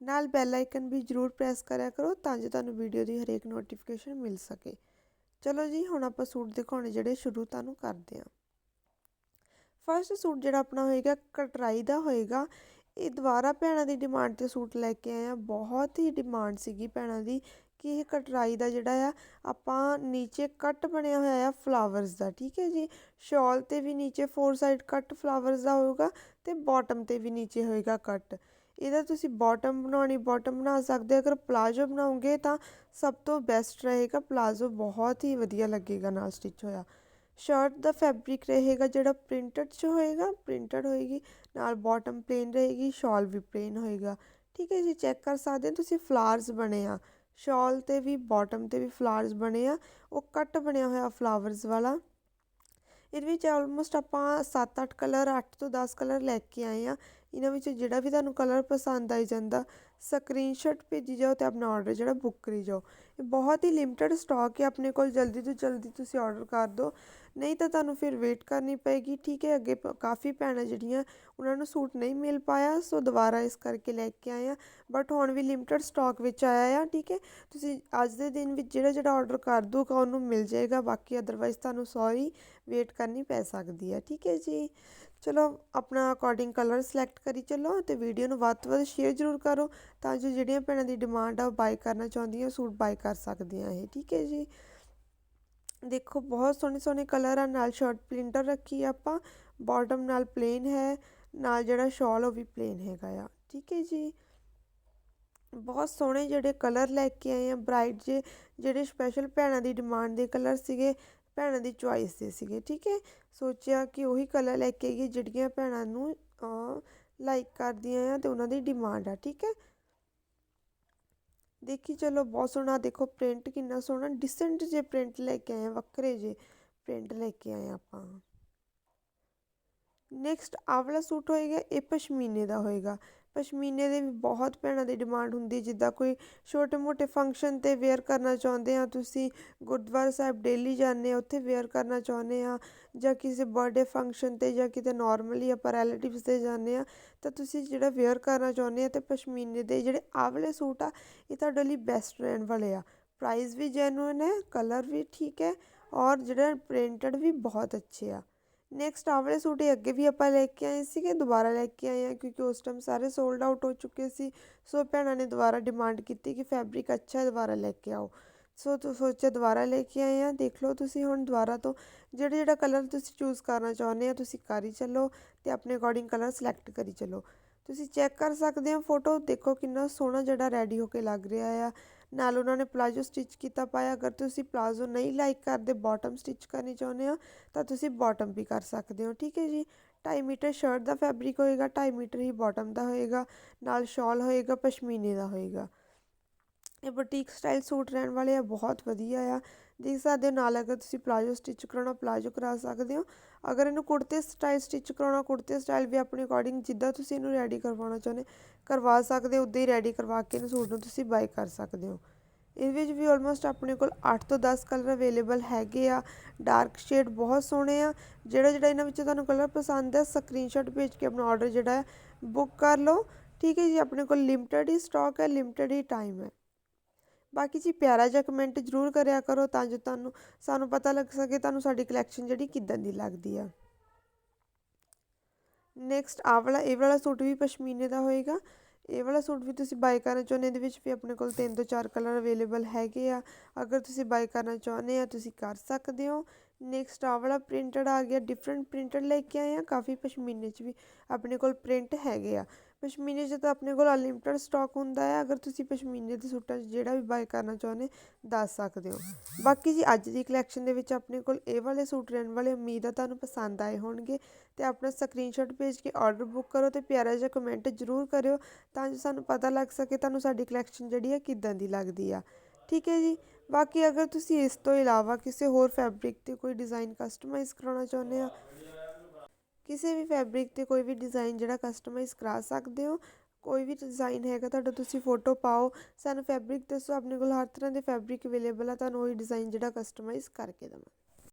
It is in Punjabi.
ਨਾਲ ਬੈਲ ਆਈਕਨ ਵੀ ਜ਼ਰੂਰ ਪ੍ਰੈਸ ਕਰਿਆ ਕਰੋ ਤਾਂ ਜੋ ਤੁਹਾਨੂੰ ਵੀਡੀਓ ਦੀ ਹਰੇਕ ਨੋਟੀਫਿਕੇਸ਼ਨ ਮਿਲ ਸਕੇ। ਚਲੋ ਜੀ, ਹੁਣ ਆਪਾਂ ਸੂਟ ਦਿਖਾਉਣੇ ਜਿਹੜੇ ਸ਼ੁਰੂ ਤੁਹਾਨੂੰ ਕਰਦੇ ਹਾਂ। ਫਰਸਟ ਸੂਟ ਜਿਹੜਾ ਆਪਣਾ ਹੋਏਗਾ, ਕਟਰਾਈ ਦਾ ਹੋਏਗਾ। ਇਹ ਦੁਬਾਰਾ ਭੈਣਾਂ ਦੀ ਡਿਮਾਂਡ ਤੇ ਸੂਟ ਲੈ ਕੇ ਆਏ ਆ ਬਹੁਤ ਹੀ ਡਿਮਾਂਡ ਸੀਗੀ ਭੈਣਾਂ ਦੀ ਕਿ ਇਹ ਕਟਰਾਈ ਦਾ ਜਿਹੜਾ ਆ, ਆਪਾਂ ਨੀਚੇ ਕੱਟ ਬਣਿਆ ਹੋਇਆ ਆ ਫਲਾਵਰਸ ਦਾ, ਠੀਕ ਹੈ ਜੀ? ਸ਼ਾਲ ਤੇ ਵੀ ਨੀਚੇ ਫੋਰ ਸਾਈਡ ਕੱਟ ਫਲਾਵਰਸ ਦਾ ਹੋਊਗਾ ਤੇ ਬਾਟਮ ਤੇ ਵੀ ਨੀਚੇ ਹੋਏਗਾ ਕੱਟ ਇਹਦਾ ਤੁਸੀਂ ਬਾਟਮ ਬਣਾਉਣੀ ਬਾਟਮ ਬਣਾ ਸਕਦੇ ਅਗਰ ਪਲਾਜੋ ਬਣਾਉਂਗੇ ਤਾਂ ਸਭ ਤੋਂ ਬੈਸਟ ਰਹੇਗਾ। ਪਲਾਜੋ ਬਹੁਤ ਹੀ ਵਧੀਆ ਲੱਗੇਗਾ, ਨਾਲ ਸਟਿਚ ਹੋਇਆ। ਸ਼ਰਟ ਦਾ ਫੈਬਰਿਕ ਰਹੇਗਾ, ਜਿਹੜਾ ਪ੍ਰਿੰਟਡ 'ਚ ਹੋਏਗਾ ਪ੍ਰਿੰਟਡ ਹੋਏਗੀ। ਨਾਲ ਬਾਟਮ ਪਲੇਨ ਰਹੇਗੀ ਸ਼ਾਲ ਵੀ ਪਲੇਨ ਹੋਏਗਾ। ਠੀਕ ਹੈ ਜੀ ਚੈੱਕ ਕਰ ਸਕਦੇ ਹੋ ਤੁਸੀਂ ਫਲਾਰਸ ਬਣੇ ਆ। ਸ਼ਾਲ ਤੇ ਵੀ ਬਾਟਮ ਤੇ ਵੀ ਫਲਾਰਸ ਬਣੇ ਆ। ਉਹ ਕੱਟ ਬਣਿਆ ਹੋਇਆ ਫਲਾਵਰਸ ਵਾਲਾ। ਇਹਦੇ ਵਿੱਚ ਆਲਮੋਸਟ ਆਪਾਂ 7-8 ਕਲਰ 8 ਤੋਂ 10 ਕਲਰ ਲੈ ਕੇ ਆਏ ਆ। ਇਹਨਾਂ ਵਿੱਚ ਜਿਹੜਾ ਵੀ ਤੁਹਾਨੂੰ ਕਲਰ ਪਸੰਦ ਆਈ ਜਾਂਦਾ ਸਕਰੀਨਸ਼ਾਟ ਭੇਜੀ ਜਾਓ ਤੇ ਆਪਣਾ ਆਰਡਰ ਜਿਹੜਾ ਬੁੱਕ ਕਰੀ ਜਾਓ। ਇਹ ਬਹੁਤ ਹੀ ਲਿਮਟਿਡ ਸਟਾਕ ਹੈ, ਆਪਣੇ ਕੋਲ ਜਲਦੀ ਤੋਂ ਜਲਦੀ ਤੁਸੀਂ ਆਰਡਰ ਕਰ ਦਿਓ। ਨਹੀਂ ਤਾਂ ਤੁਹਾਨੂੰ ਫਿਰ ਵੇਟ ਕਰਨੀ ਪਏਗੀ, ਠੀਕ ਹੈ, ਅੱਗੇ ਕਾਫੀ ਭੈਣਾਂ ਜਿਹੜੀਆਂ ਉਹਨਾਂ ਨੂੰ ਸੂਟ ਨਹੀਂ ਮਿਲ ਪਾਇਆ, ਸੋ ਦੁਬਾਰਾ ਇਸ ਕਰਕੇ ਲੈ ਕੇ ਆਏ ਆ ਬਟ ਹੁਣ ਵੀ ਲਿਮਟਿਡ ਸਟਾਕ ਵਿੱਚ ਆਇਆ ਆ, ਠੀਕ ਹੈ। ਤੁਸੀਂ ਅੱਜ ਦੇ ਦਿਨ ਵਿੱਚ ਜਿਹੜਾ ਜਿਹੜਾ ਆਰਡਰ ਕਰ ਦੂਗਾ ਉਹਨੂੰ ਮਿਲ ਜਾਏਗਾ, ਬਾਕੀ ਅਦਰਵਾਈਜ਼ ਤੁਹਾਨੂੰ ਸੌਰੀ ਵੇਟ ਕਰਨੀ ਪੈ ਸਕਦੀ ਹੈ ਠੀਕ ਹੈ ਜੀ। ਚਲੋ, ਆਪਣਾ ਅਕੋਰਡਿੰਗ ਕਲਰ ਸਿਲੈਕਟ ਕਰੀ ਚੱਲੋ ਤੇ ਵੀਡੀਓ ਨੂੰ ਵੱਧ ਤੋਂ ਵੱਧ ਸ਼ੇਅਰ ਜ਼ਰੂਰ ਕਰੋ, ਤਾਂ ਜੋ ਜਿਹੜੀਆਂ ਭੈਣਾਂ ਦੀ ਡਿਮਾਂਡ ਆ, ਉਹ ਬਾਈ ਕਰਨਾ ਚਾਹੁੰਦੀਆਂ, ਸੂਟ ਬਾਈ ਕਰ ਸਕਦੀਆਂ ਇਹ, ਠੀਕ ਹੈ ਜੀ। ਦੇਖੋ, ਬਹੁਤ ਸੋਹਣੇ ਸੋਹਣੇ ਕਲਰ ਆ, ਨਾਲ ਸ਼ਰਟ ਪ੍ਰਿੰਟਰ ਰੱਖੀ ਆਪਾਂ, ਬਾਟਮ ਨਾਲ ਪਲੇਨ ਹੈ, ਨਾਲ ਜਿਹੜਾ ਸ਼ਾਲ ਉਹ ਵੀ ਪਲੇਨ ਹੈਗਾ ਆ, ਠੀਕ ਹੈ ਜੀ? ਬਹੁਤ ਸੋਹਣੇ ਜਿਹੜੇ ਕਲਰ ਲੈ ਕੇ ਆਏ ਆ, ਬ੍ਰਾਈਟ ਜੇ, ਜਿਹੜੇ ਸਪੈਸ਼ਲ ਭੈਣਾਂ ਦੀ ਡਿਮਾਂਡ ਦੇ ਕਲਰ ਸੀਗੇ, ਭੈਣਾਂ ਦੀ ਚੁਆਇਸ ਦੇ ਸੀਗੇ, ਠੀਕ ਹੈ? ਸੋਚਿਆ ਕਿ ਉਹੀ ਕਲਰ ਲੈ ਕੇ ਆਈਏ ਜਿਹੜੀਆਂ ਭੈਣਾਂ ਨੂੰ ਲਾਈਕ ਕਰਦੀਆਂ ਆ ਤੇ ਉਹਨਾਂ ਦੀ ਡਿਮਾਂਡ ਆ, ਠੀਕ ਹੈ? ਦੇਖੀ ਚਲੋ ਬਹੁਤ ਸੋਹਣਾ ਦੇਖੋ ਪ੍ਰਿੰਟ ਕਿੰਨਾ ਸੋਹਣਾ ਡਿਸੈਂਟ ਜੇ ਪ੍ਰਿੰਟ ਲੈ ਕੇ ਆਏ ਵੱਖਰੇ ਜੇ ਪ੍ਰਿੰਟ ਲੈ ਕੇ ਆਏ ਆਪਾਂ ਨੈਕਸਟ ਆਵਲਾ ਸੂਟ ਹੋਏਗਾ ਇਹ ਪਸ਼ਮੀਨੇ ਦਾ ਹੋਏਗਾ ਪਸ਼ਮੀਨੇ ਦੇ ਵੀ ਬਹੁਤ ਭੈਣਾਂ ਦੀ ਡਿਮਾਂਡ ਹੁੰਦੀ ਜਿੱਦਾਂ ਕੋਈ ਛੋਟੇ-ਮੋਟੇ ਫੰਕਸ਼ਨ ਤੇ ਵੇਅਰ ਕਰਨਾ ਚਾਹੁੰਦੇ ਆ, ਤੁਸੀਂ ਗੁਰਦੁਆਰਾ ਸਾਹਿਬ ਡੇਲੀ ਜਾਂਦੇ ਆ, ਉੱਥੇ ਵੇਅਰ ਕਰਨਾ ਚਾਹੁੰਦੇ ਆ ਜਾਂ ਕਿਸੇ ਬਰਥਡੇ ਫੰਕਸ਼ਨ ਤੇ ਜਾਂ ਕਿਤੇ ਨਾਰਮਲੀ ਆਪਾਂ ਰਿਲੇਟਿਵਸ ਦੇ ਜਾਂਦੇ ਆ, ਤਾਂ ਤੁਸੀਂ ਜਿਹੜਾ ਵੇਅਰ ਕਰਨਾ ਚਾਹੁੰਦੇ ਆ ਤੇ ਪਸ਼ਮੀਨੇ ਦੇ ਜਿਹੜੇ ਆਵਲੇ ਸੂਟ ਆ, ਇਹ ਤੁਹਾਡੇ ਲਈ ਬੈਸਟ ਰਹਿਣ ਵਾਲੇ ਆ। ਪ੍ਰਾਈਸ ਵੀ ਜੈਨੂਇਨ ਹੈ ਕਲਰ ਵੀ ਠੀਕ ਹੈ ਔਰ ਜਿਹੜਾ ਪ੍ਰਿੰਟਡ ਵੀ ਬਹੁਤ ਅੱਛੇ ਆ। ਨੈਕਸਟ ਆਹ ਵਾਲੇ ਸੂਟ ਅੱਗੇ ਵੀ ਆਪਾਂ ਲੈ ਕੇ ਆਏ ਸੀਗੇ, ਦੁਬਾਰਾ ਲੈ ਕੇ ਆਏ ਆ ਕਿਉਂਕਿ ਉਸ ਟਾਈਮ ਸਾਰੇ ਸੋਲਡ ਆਊਟ ਹੋ ਚੁੱਕੇ ਸੀ। ਸੋ ਭੈਣਾਂ ਨੇ ਦੁਬਾਰਾ ਡਿਮਾਂਡ ਕੀਤੀ ਕਿ ਫੈਬਰਿਕ ਅੱਛਾ ਹੈ, ਦੁਬਾਰਾ ਲੈ ਕੇ ਆਓ। ਸੋ ਤੂੰ ਸੋਚਿਆ ਦੁਬਾਰਾ ਲੈ ਕੇ ਆਏ ਆ ਦੇਖ ਲਓ ਤੁਸੀਂ ਹੁਣ ਦੁਬਾਰਾ ਤੋਂ ਜਿਹੜਾ ਜਿਹੜਾ ਕਲਰ ਤੁਸੀਂ ਚੂਜ਼ ਕਰਨਾ ਚਾਹੁੰਦੇ ਆ ਤੁਸੀਂ ਕਰ ਹੀ ਚੱਲੋ ਤੇ ਆਪਣੇ ਅਕੋਰਡਿੰਗ ਕਲਰ ਸਿਲੈਕਟ ਕਰੀ ਚੱਲੋ। ਤੁਸੀਂ ਚੈੱਕ ਕਰ ਸਕਦੇ ਹੋ, ਫੋਟੋ ਦੇਖੋ ਕਿੰਨਾ ਸੋਹਣਾ ਜਿਹੜਾ ਰੈਡੀ ਹੋ ਕੇ ਲੱਗ ਰਿਹਾ ਆ। ਨਾਲ ਉਹਨਾਂ ਨੇ ਪਲਾਜੋ ਸਟਿਚ ਕੀਤਾ ਪਾਇਆ, ਅਗਰ ਤੁਸੀਂ ਪਲਾਜੋ ਨਹੀਂ ਲਾਈਕ ਕਰਦੇ ਬਾਟਮ ਸਟਿਚ ਕਰਨੀ ਚਾਹੁੰਦੇ ਹੋ, ਤਾਂ ਤੁਸੀਂ ਬਾਟਮ ਵੀ ਕਰ ਸਕਦੇ ਹੋ, ਠੀਕ ਹੈ ਜੀ? 2.5 ਮੀਟਰ ਸ਼ਰਟ ਦਾ ਫੈਬਰਿਕ ਹੋਏਗਾ 2.5 ਮੀਟਰ ਹੀ ਬਾਟਮ ਦਾ ਹੋਏਗਾ, ਨਾਲ ਸ਼ਾਲ ਹੋਏਗਾ, ਪਸ਼ਮੀਨੇ ਦਾ ਹੋਏਗਾ। ਇਹ ਬੁਟੀਕ ਸਟਾਈਲ ਸੂਟ ਰਹਿਣ ਵਾਲੇ ਆ, ਬਹੁਤ ਵਧੀਆ ਆ। ਦੇਖ ਸਕਦੇ ਹੋ ਨਾਲ ਅਗਰ ਤੁਸੀਂ ਪਲਾਜੋ ਸਟਿਚ ਕਰਾਉਣਾ, ਪਲਾਜੋ ਕਰਾ ਸਕਦੇ ਹੋ। ਅਗਰ ਇਹਨੂੰ ਕੁੜਤੇ ਸਟਾਈਲ ਸਟਿਚ ਕਰਾਉਣਾ, ਕੁੜਤੇ ਸਟਾਈਲ ਵੀ ਆਪਣੇ ਅਕੋਰਡਿੰਗ ਜਿੱਦਾਂ ਤੁਸੀਂ ਇਹਨੂੰ ਰੈਡੀ ਕਰਵਾਉਣਾ ਚਾਹੁੰਦੇ, ਕਰਵਾ ਸਕਦੇ ਹੋ, ਉਦਾਂ ਹੀ ਰੈਡੀ ਕਰਵਾ ਕੇ ਇਹਨੂੰ ਸੂਟ ਨੂੰ ਤੁਸੀਂ ਬਾਈ ਕਰ ਸਕਦੇ ਹੋ। ਇਸ ਵਿੱਚ ਵੀ ਆਲਮੋਸਟ ਆਪਣੇ ਕੋਲ 8 ਤੋਂ 10 ਕਲਰ ਅਵੇਲੇਬਲ ਹੈਗੇ ਆ। ਡਾਰਕ ਸ਼ੇਡ ਬਹੁਤ ਸੋਹਣੇ ਆ। ਜਿਹੜਾ ਜਿਹੜਾ ਇਹਨਾਂ ਵਿੱਚੋਂ ਤੁਹਾਨੂੰ ਕਲਰ ਪਸੰਦ ਹੈ ਸਕਰੀਨਸ਼ਾਟ ਭੇਜ ਕੇ ਆਪਣਾ ਆਰਡਰ ਜਿਹੜਾ ਹੈ ਬੁੱਕ ਕਰ ਲਓ। ਠੀਕ ਹੈ ਜੀ, ਆਪਣੇ ਕੋਲ ਲਿਮਟਿਡ ਹੀ ਸਟਾਕ ਹੈ ਲਿਮਟਿਡ ਹੀ ਟਾਈਮ ਹੈ। ਬਾਕੀ ਜੀ ਪਿਆਰਾ ਜਿਹਾ ਕਮੈਂਟ ਜ਼ਰੂਰ ਕਰਿਆ ਕਰੋ ਤਾਂ ਜੋ ਤੁਹਾਨੂੰ, ਸਾਨੂੰ ਪਤਾ ਲੱਗ ਸਕੇ ਤੁਹਾਨੂੰ ਸਾਡੀ ਕਲੈਕਸ਼ਨ ਜਿਹੜੀ ਕਿੱਦਾਂ ਦੀ ਲੱਗਦੀ ਆ। ਨੈਕਸਟ ਆ ਵਾਲਾ, ਇਹ ਵਾਲਾ ਸੂਟ ਵੀ ਪਸ਼ਮੀਨੇ ਦਾ ਹੋਏਗਾ। ਇਹ ਵਾਲਾ ਸੂਟ ਵੀ ਤੁਸੀਂ ਬਾਈ ਕਰਨਾ ਚਾਹੁੰਦੇ ਇਹਦੇ ਵਿੱਚ ਵੀ ਆਪਣੇ ਕੋਲ ਤਿੰਨ ਤੋਂ ਚਾਰ ਕਲਰ ਅਵੇਲੇਬਲ ਹੈਗੇ ਆ। ਅਗਰ ਤੁਸੀਂ ਬਾਈ ਕਰਨਾ ਚਾਹੁੰਦੇ ਆ, ਤੁਸੀਂ ਕਰ ਸਕਦੇ ਹੋ। ਨੈਕਸਟ ਆ ਵਾਲਾ ਪ੍ਰਿੰਟਡ ਆ ਗਿਆ ਡਿਫਰੈਂਟ ਪ੍ਰਿੰਟਡ ਲੈ ਕੇ ਆਏ ਆ, ਕਾਫੀ ਪਸ਼ਮੀਨੇ 'ਚ ਵੀ ਆਪਣੇ ਕੋਲ ਪ੍ਰਿੰਟ ਹੈਗੇ ਆ। ਪਸ਼ਮੀਨੇ 'ਚ ਤਾਂ ਆਪਣੇ ਕੋਲ ਅਨਲਿਮਟਿਡ ਸਟਾਕ ਹੁੰਦਾ ਹੈ ਅਗਰ ਤੁਸੀਂ ਪਸ਼ਮੀਨੇ ਦੇ ਸੂਟਾਂ 'ਚ ਜਿਹੜਾ ਵੀ ਬਾਏ ਕਰਨਾ ਚਾਹੁੰਦੇ, ਦੱਸ ਸਕਦੇ ਹੋ। ਬਾਕੀ ਜੀ ਅੱਜ ਦੀ ਕਲੈਕਸ਼ਨ ਦੇ ਵਿੱਚ ਆਪਣੇ ਕੋਲ ਇਹ ਵਾਲੇ ਸੂਟ ਰਹਿਣ ਵਾਲੇ ਉਮੀਦ ਆ, ਤੁਹਾਨੂੰ ਪਸੰਦ ਆਏ ਹੋਣਗੇ। ਤੇ ਆਪਣਾ ਸਕਰੀਨਸ਼ਾਟ ਭੇਜ ਕੇ ਆਰਡਰ ਬੁੱਕ ਕਰੋ ਤੇ ਪਿਆਰਾ ਜਿਹਾ ਕਮੈਂਟ ਜ਼ਰੂਰ ਕਰਿਓ, ਤਾਂ ਜੋ ਸਾਨੂੰ ਪਤਾ ਲੱਗ ਸਕੇ ਤੁਹਾਨੂੰ ਸਾਡੀ ਕਲੈਕਸ਼ਨ ਜਿਹੜੀ ਹੈ ਕਿੱਦਾਂ ਦੀ ਲੱਗਦੀ ਆ। ਠੀਕ ਹੈ ਜੀ? ਬਾਕੀ ਅਗਰ ਤੁਸੀਂ ਇਸ ਤੋਂ ਇਲਾਵਾ ਕਿਸੇ ਹੋਰ ਫੈਬਰਿਕ ਤੇ ਕੋਈ ਡਿਜ਼ਾਈਨ ਕਸਟਮਾਈਜ਼ ਕਰਾਉਣਾ ਚਾਹੁੰਦੇ ਆ ਕਿਸੇ ਵੀ ਫੈਬਰਿਕ ਤੇ ਕੋਈ ਵੀ ਡਿਜ਼ਾਈਨ ਜਿਹੜਾ ਕਸਟਮਾਈਜ਼ ਕਰਾ ਸਕਦੇ ਹੋ, ਕੋਈ ਵੀ ਡਿਜ਼ਾਈਨ ਹੈਗਾ ਤੁਹਾਡਾ ਤੁਸੀਂ ਫੋਟੋ ਪਾਓ, ਸਾਨੂੰ ਫੈਬਰਿਕ ਦੱਸੋ, ਆਪਣੇ ਕੋਲ ਹਰ ਤਰ੍ਹਾਂ ਦੇ ਫੈਬਰਿਕ ਅਵੇਲੇਬਲ ਆ, ਤੁਹਾਨੂੰ ਉਹੀ ਡਿਜ਼ਾਈਨ ਜਿਹੜਾ ਕਸਟਮਾਈਜ਼ ਕਰਕੇ ਦੇਵਾਂ